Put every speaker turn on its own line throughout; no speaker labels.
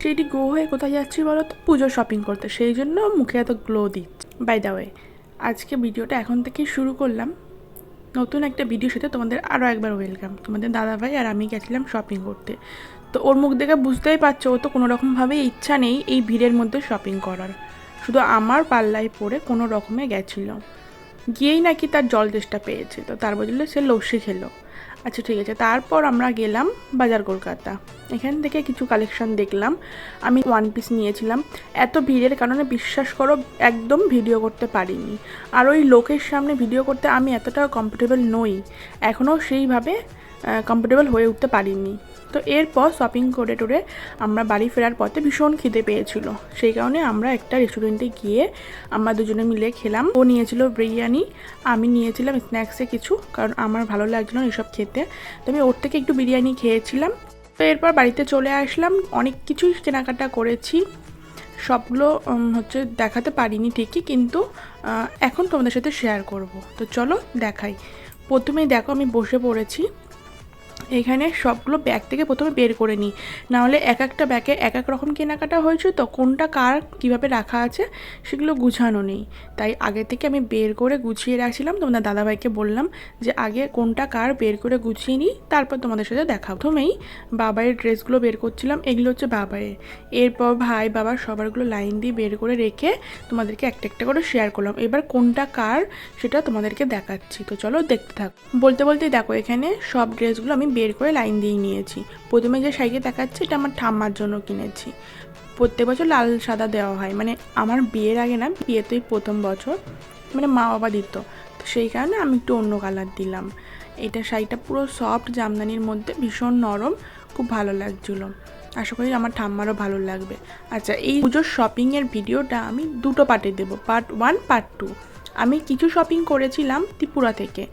সেটি গ্রো হয়ে কোথায় যাচ্ছি বলো তো? পুজো শপিং করতে। সেই জন্য মুখে এত গ্লো দিচ্ছে। বাই দ্য ওয়ে আজকে ভিডিওটা এখন থেকেই শুরু করলাম। নতুন একটা ভিডিওর সাথে তোমাদের আরও একবার ওয়েলকাম তোমাদের দাদাভাই আর আমি গেছিলাম শপিং করতে। তো ওর মুখ দেখে বুঝতেই পারছ, ও তো কোনো রকমভাবে ইচ্ছা নেই এই ভিড়ের মধ্যে শপিং করার। শুধু আমার পাল্লায় পড়ে কোনো রকমে গেছিল। গিয়েই নাকি তার জল তেষ্টা পেয়েছে। তো তার বদলে সে লস্যি খেলো। আচ্ছা ঠিক আছে। তারপর আমরা গেলাম বাজার কলকাতা। এখান থেকে কিছু কালেকশন দেখলাম। আমি ওয়ান পিস নিয়েছিলাম। এত ভিড়ের কারণে বিশ্বাস করো, একদম ভিডিও করতে পারিনি। আর ওই লোকের সামনে ভিডিও করতে আমি এতটাও কমফোর্টেবল নই। এখনও সেইভাবে কমফোর্টেবল হয়ে উঠতে পারিনি। তো এরপর শপিং করে টোরে আমরা বাড়ি ফেরার পথে ভীষণ খিদে পেয়েছিল। সেই কারণে আমরা একটা রেস্টুরেন্টে গিয়ে আমরা দুজনে মিলে খেলাম। ও নিয়েছিল বিরিয়ানি, আমি নিয়েছিলাম স্ন্যাক্সে কিছু, কারণ আমার ভালো লাগছিল এসব খেতে। তো আমি ওর থেকে একটু বিরিয়ানি খেয়েছিলাম। তো এরপর বাড়িতে চলে আসলাম। অনেক কিছুই কেনাকাটা করেছি। সবগুলো হচ্ছে দেখাতে পারিনি ঠিকই, কিন্তু এখন তোমাদের সাথে শেয়ার করব। তো চলো দেখাই। প্রথমেই দেখো আমি বসে পড়েছি। এখানে সবগুলো ব্যাগ থেকে প্রথমে বের করে নিই। নাহলে এক একটা ব্যাগে এক এক রকম কেনাকাটা হয়েছে, তো কোনটা কার কীভাবে রাখা আছে সেগুলো গুছানো নেই। তাই আগে থেকে আমি বের করে গুছিয়ে রাখছিলাম তোমাদের দাদাভাইকে বললাম যে আগে কোনটা কার বের করে গুছিয়ে নিই, তারপর তোমাদের সাথে দেখা প্রথমেই বাবাইয়ের ড্রেসগুলো বের করছিলাম, এগুলো হচ্ছে বাবাইয়ের। এরপর ভাই বাবার সবারগুলো লাইন দিয়ে বের করে রেখে তোমাদেরকে একটা একটা করে শেয়ার করলাম। এবার কোনটা কার সেটা তোমাদেরকে দেখাচ্ছি। তো চলো দেখতে থাক। বলতে বলতে দেখো, এখানে সব ড্রেসগুলো আমি বের করে লাইন দিয়ে নিয়েছি। প্রথমে যে শাড়িকে দেখাচ্ছি, এটা আমার ঠাম্মার জন্য কিনেছি। প্রত্যেক বছর লাল সাদা দেওয়া হয়। মানে আমার বিয়ের আগে না, বিয়েতেই প্রথম বছর মানে মা বাবা দিত। তো সেই কারণে আমি একটু অন্য কালার দিলাম। এটা শাড়িটা পুরো সফট জামদানির মধ্যে ভীষণ নরম, খুব ভালো লাগছিল। আশা করি আমার ঠাম্মারও ভালো লাগবে। আচ্ছা এই পুজোর শপিংয়ের ভিডিওটা আমি দুটো পার্টে দেবো। পার্ট ওয়ান পার্ট টু আমি কিছু শপিং করেছিলাম ত্রিপুরা থেকে।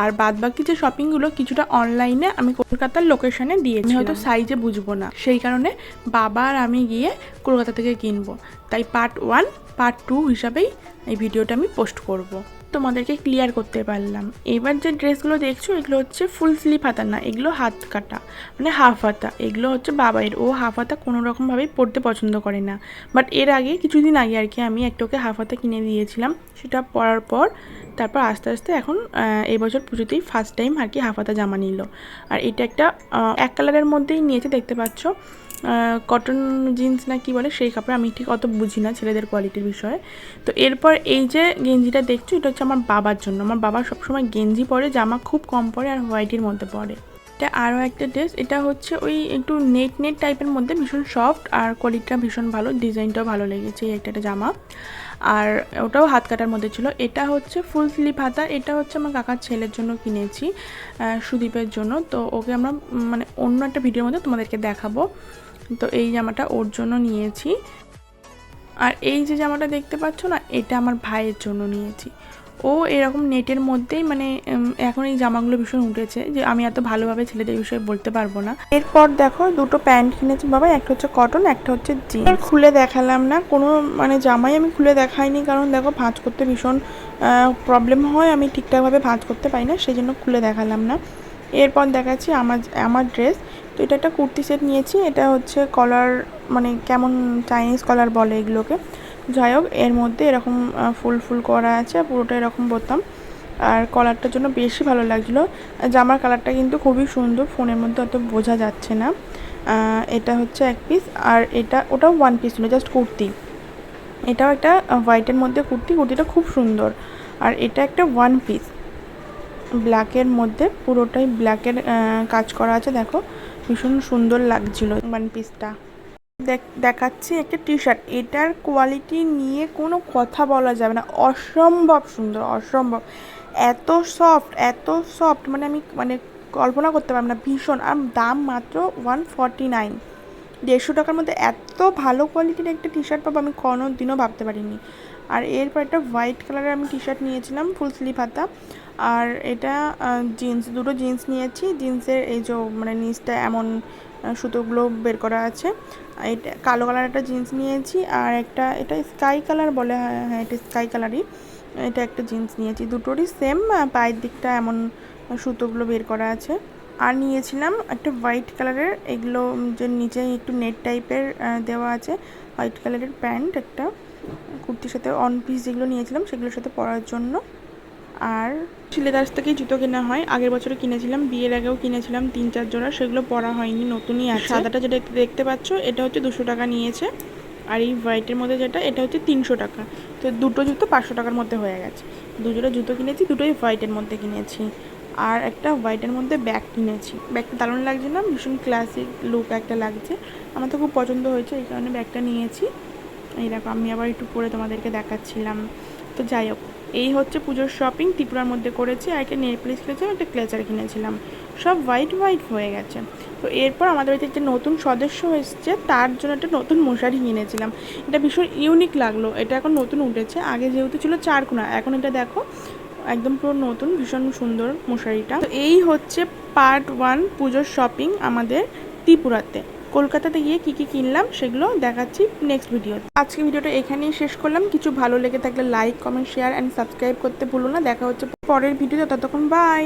আর বাদ বাকি যে শপিংগুলো কিছুটা অনলাইনে আমি কলকাতার লোকেশনে দিয়েছি হয়তো সাইজে বুঝব না। সেই কারণে বাবা আর আমি গিয়ে কলকাতা থেকে কিনবো। তাই পার্ট ওয়ান পার্ট টু হিসাবেই এই ভিডিওটা আমি পোস্ট করব। তোমাদেরকে ক্লিয়ার করতে পারলাম। এবার যে ড্রেসগুলো দেখছ এগুলো হচ্ছে ফুল স্লিভ হাতা না এগুলো হাত কাটা মানে হাফ হাতা। এগুলো হচ্ছে বাবাইয়ের ও হাফ হাতা কোনো রকমভাবেই পরতে পছন্দ করে না। বাট এর আগে কিছুদিন আগে আর কি আমি একটা ওকে হাফ হাতা কিনে দিয়েছিলাম সেটা পরার পর তারপর আস্তে আস্তে এখন আহ, এই বছর পুজোতেই ফার্স্ট টাইম আর কি হাফ হাতা জামা নিল। আর এটা একটা এক কালারের মধ্যেই নিয়েছে দেখতে পাচ্ছ। কটন জিন্স না কি বলে, সেই কাপড় আমি ঠিক অত বুঝি না ছেলেদের কোয়ালিটির বিষয়ে। তো এরপর এই যে গেঞ্জিটা দেখছ, এটা হচ্ছে আমার বাবার জন্য। আমার বাবা সবসময় গেঞ্জি পরে, জামা খুব কম পরে আর হোয়াইটের মধ্যে পরে। এটা আরও একটা ড্রেস এটা হচ্ছে ওই একটু নেট নেট টাইপের মধ্যে ভীষণ সফট আর কোয়ালিটিটা ভীষণ ভালো ডিজাইনটাও ভালো লেগেছে এই একটা জামা। আর ওটাও হাত কাটার মধ্যে ছিল। এটা হচ্ছে ফুল স্লিভ হাতা, এটা হচ্ছে আমার কাকার ছেলের জন্য কিনেছি সুদীপের জন্য। তো ওকে আমরা মানে অন্য একটা ভিডিওর মধ্যে তোমাদেরকে দেখাবো। তো এই জামাটা ওর জন্য নিয়েছি। আর এই যে জামাটা দেখতে পাচ্ছ না, এটা আমার ভাইয়ের জন্য নিয়েছি। ও এরকম নেটের মধ্যেই মানে এখন এই জামাগুলো ভীষণ উঠেছে যে আমি এত ভালোভাবে ছেলেদের বিষয়ে বলতে পারব না। এরপর দেখো দুটো প্যান্ট কিনেছি বাবা, একটা হচ্ছে কটন একটা হচ্ছে জিন্স খুলে দেখালাম না, কোনো মানে জামাই আমি খুলে দেখাইনি, কারণ দেখো ভাঁজ করতে ভীষণ প্রবলেম হয়, আমি ঠিকঠাকভাবে ভাঁজ করতে পারি না সেই জন্য খুলে দেখালাম না। এরপর দেখাচ্ছি আমার আমার ড্রেস তো এটা একটা কুর্তি সেট নিয়েছি। এটা হচ্ছে কলার মানে কেমন চাইনিজ কলার বলে এগুলোকে। যাই হোক, এর মধ্যে এরকম ফুল ফুল করা আছে, পুরোটা এরকম বোতাম আর কলারটার জন্য বেশি ভালো লাগছিল। জামার কালারটা কিন্তু খুবই সুন্দর, ফোনের মধ্যে অত বোঝা যাচ্ছে না। এটা হচ্ছে এক পিস আর এটা, ওটাও ওয়ান পিস ছিল জাস্ট কুর্তি। এটাও একটা হোয়াইটের মধ্যে কুর্তি, কুর্তিটা খুব সুন্দর। আর এটা একটা ওয়ান পিস ব্ল্যাকের মধ্যে পুরোটাই ব্ল্যাকের কাজ করা আছে, দেখো। ভীষণ সুন্দর লাগছিল ওয়ান পিসটা দেখাচ্ছি একটা টি শার্ট এটার কোয়ালিটি নিয়ে কোনো কথা বলা যাবে না। অসম্ভব সুন্দর, অসম্ভব। এত সফট এত সফট মানে আমি মানে কল্পনা করতে পারব না। ভীষণ। আর দাম মাত্র ওয়ান ফর্টি নাইন দেড়শো টাকার মধ্যে এত ভালো কোয়ালিটির একটা টি শার্ট পাবো আমি কোনো দিনও ভাবতে পারিনি। আর এরপর একটা হোয়াইট কালারের আমি টি শার্ট নিয়েছিলাম ফুল স্লিভ হাতা। আর এটা জিন্স দুটো জিন্স নিয়েছি। জিন্সের এই যে মানে নিচটা এমন সুতোগুলো বের করা আছে। এটা, কালো কালার একটা জিন্স নিয়েছি আর একটা, এটা স্কাই কালার বলে হ্যাঁ হ্যাঁ এটা স্কাই কালারই এটা একটা জিন্স নিয়েছি। দুটোরই সেম পায়ের দিকটা এমন সুতোগুলো বের করা আছে। আর নিয়েছিলাম একটা হোয়াইট কালারের এগুলো যে নিচে একটু নেট টাইপের দেওয়া আছে। হোয়াইট কালারের প্যান্ট একটা। কুর্তির সাথে অন পিস যেগুলো নিয়েছিলাম, সেগুলোর সাথে পরার জন্য। আর শিলেদার্স থেকেই জুতো কেনা হয়। আগের বছরে কিনেছিলাম, বিয়ের আগেও কিনেছিলাম তিন, চার জোড়া। সেগুলো পরা হয়নি, নতুনই আছে। সাদাটা যেটা দেখতে পাচ্ছ, এটা হচ্ছে দুশো টাকা নিয়েছে। আর এই হোয়াইটের মধ্যে যেটা, এটা হচ্ছে তিনশো টাকা। তো দুটো জুতো পাঁচশো টাকার মধ্যে হয়ে গেছে। দুজোড়া জুতো কিনেছি, দুটোই হোয়াইটের মধ্যে কিনেছি। আর একটা হোয়াইটের মধ্যে ব্যাগ কিনেছি। ব্যাগটা দারুণ লাগছে না? ভীষণ ক্লাসিক লুক একটা লাগছে। আমার তো খুব পছন্দ হয়েছে, এই কারণে ব্যাগটা নিয়েছি। এই দেখো, আমি আবার একটু পরে তোমাদেরকে দেখাচ্ছিলাম। তো যাই হোক, এই হচ্ছে পুজোর শপিং ত্রিপুরার মধ্যে করেছি আর একটা নেল প্লিস কিনেছিলাম, একটা ক্লেচার কিনেছিলাম। সব হোয়াইট হোয়াইট হয়ে গেছে। তো এরপর আমাদের বাড়িতে যে নতুন সদস্য এসছে, তার জন্য একটা নতুন মশারি কিনেছিলাম। এটা ভীষণ ইউনিক লাগল। এটা এখন নতুন উঠেছে। আগে যেহেতু ছিল চারকোনা, এখন এটা দেখো, একদম পুরো নতুন, ভীষণ সুন্দর মশারিটা। তো এই হচ্ছে পার্ট ওয়ান পুজোর শপিং আমাদের ত্রিপুরাতে। কলকাতাতে গিয়ে কী কী কিনলাম সেগুলো দেখাচ্ছি নেক্সট ভিডিও আজকে ভিডিওটা এখানেই শেষ করলাম। কিছু ভালো লেগে থাকলে like comment share and subscribe করতে ভুলো না। দেখা হচ্ছে পরের ভিডিওতে ততক্ষণ বাই